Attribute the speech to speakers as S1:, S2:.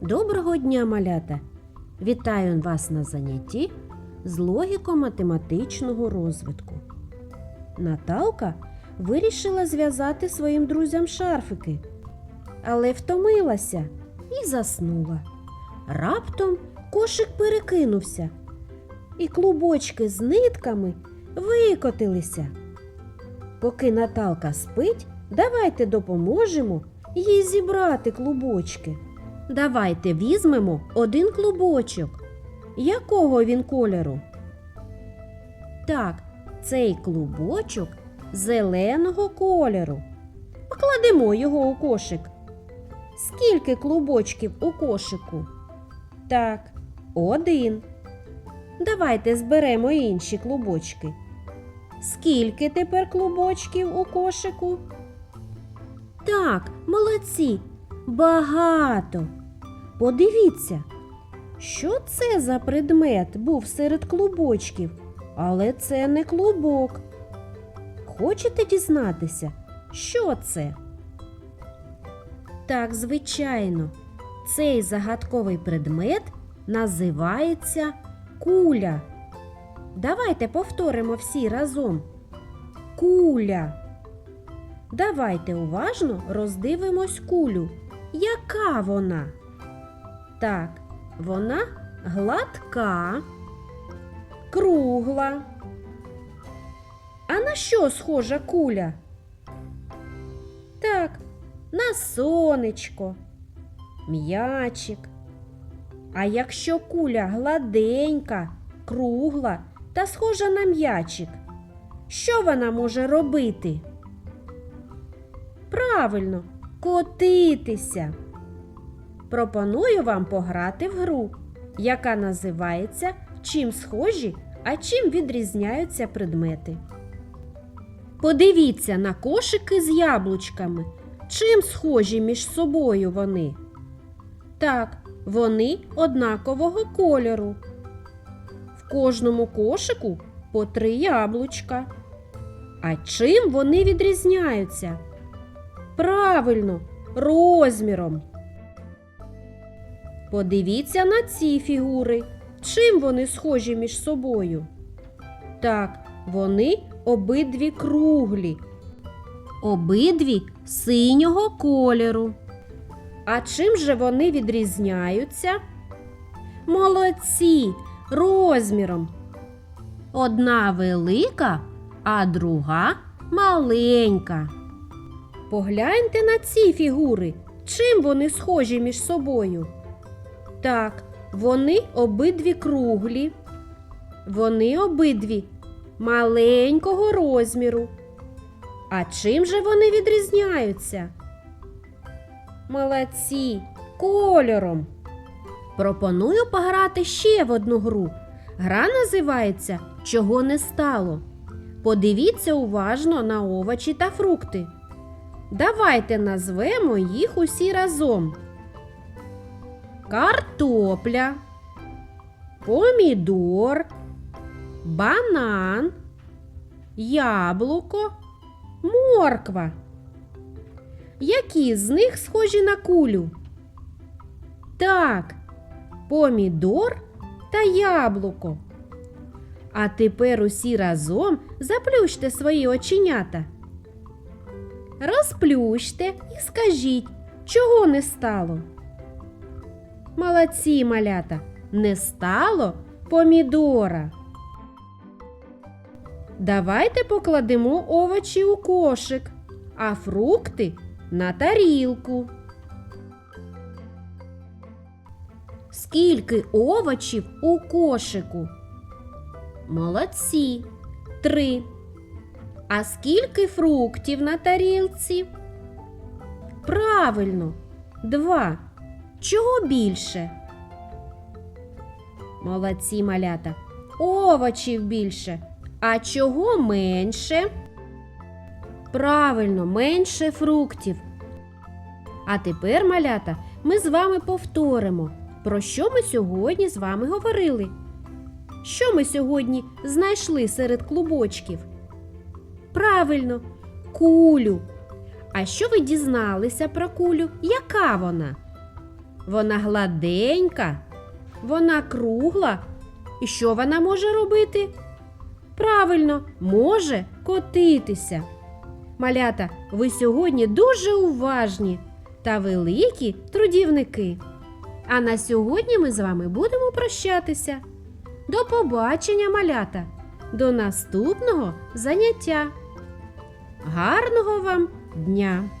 S1: Доброго дня, малята! Вітаю вас на занятті з логіко-математичного розвитку. Наталка вирішила зв'язати своїм друзям шарфики, але втомилася і заснула. Раптом кошик перекинувся, і клубочки з нитками викотилися. Поки Наталка спить, давайте допоможемо їй зібрати клубочки. Давайте візьмемо один клубочок. Якого він кольору? Так, цей клубочок зеленого кольору. Покладемо його у кошик. Скільки клубочків у кошику? Так, один. Давайте зберемо інші клубочки. Скільки тепер клубочків у кошику? Так, молодці, багато. Подивіться, що це за предмет був серед клубочків, але це не клубок. Хочете дізнатися, що це? Так, звичайно, цей загадковий предмет називається куля. Давайте повторимо всі разом. Куля. Давайте уважно роздивимось кулю. Яка вона? Так, вона гладка, кругла. А на що схожа куля? Так, на сонечко, м'ячик. А якщо куля гладенька, кругла та схожа на м'ячик, що вона може робити? Правильно, котитися. Пропоную вам пограти в гру, яка називається Чим схожі, а чим відрізняються предмети. Подивіться на кошики з яблучками. Чим схожі між собою вони? Так, вони однакового кольору. В кожному кошику по три яблучка. А чим вони відрізняються? Правильно, розміром. Подивіться на ці фігури. Чим вони схожі між собою? Так, вони обидві круглі, обидві синього кольору. А чим же вони відрізняються? Молодці, розміром. Одна велика, а друга маленька. Погляньте на ці фігури. Чим вони схожі між собою? Так, вони обидві круглі. Вони обидві маленького розміру. А чим же вони відрізняються? Молодці, кольором. Пропоную пограти ще в одну гру. Гра називається Чого не стало. Подивіться уважно на овочі та фрукти. Давайте назвемо їх усі разом. Картопля, помідор, банан, яблуко, морква. Які з них схожі на кулю? Так, помідор та яблуко. А тепер усі разом заплющте свої оченята. Розплющте і скажіть, чого не стало? Молодці малята, не стало помідора. Давайте покладемо овочі у кошик, а фрукти на тарілку. Скільки овочів у кошику? Молодці. Три. А скільки фруктів на тарілці? Правильно, два. Чого більше? Молодці малята. Овочів більше. А чого менше? Правильно, менше фруктів. А тепер, малята, ми з вами повторимо, про що ми сьогодні з вами говорили. Що ми сьогодні знайшли серед клубочків? Правильно, кулю. А що ви дізналися про кулю? Яка вона? Вона гладенька, вона кругла. І що вона може робити? Правильно, може котитися. Малята, ви сьогодні дуже уважні та великі трудівники. А на сьогодні ми з вами будемо прощатися. До побачення, малята! До наступного заняття. Гарного вам дня!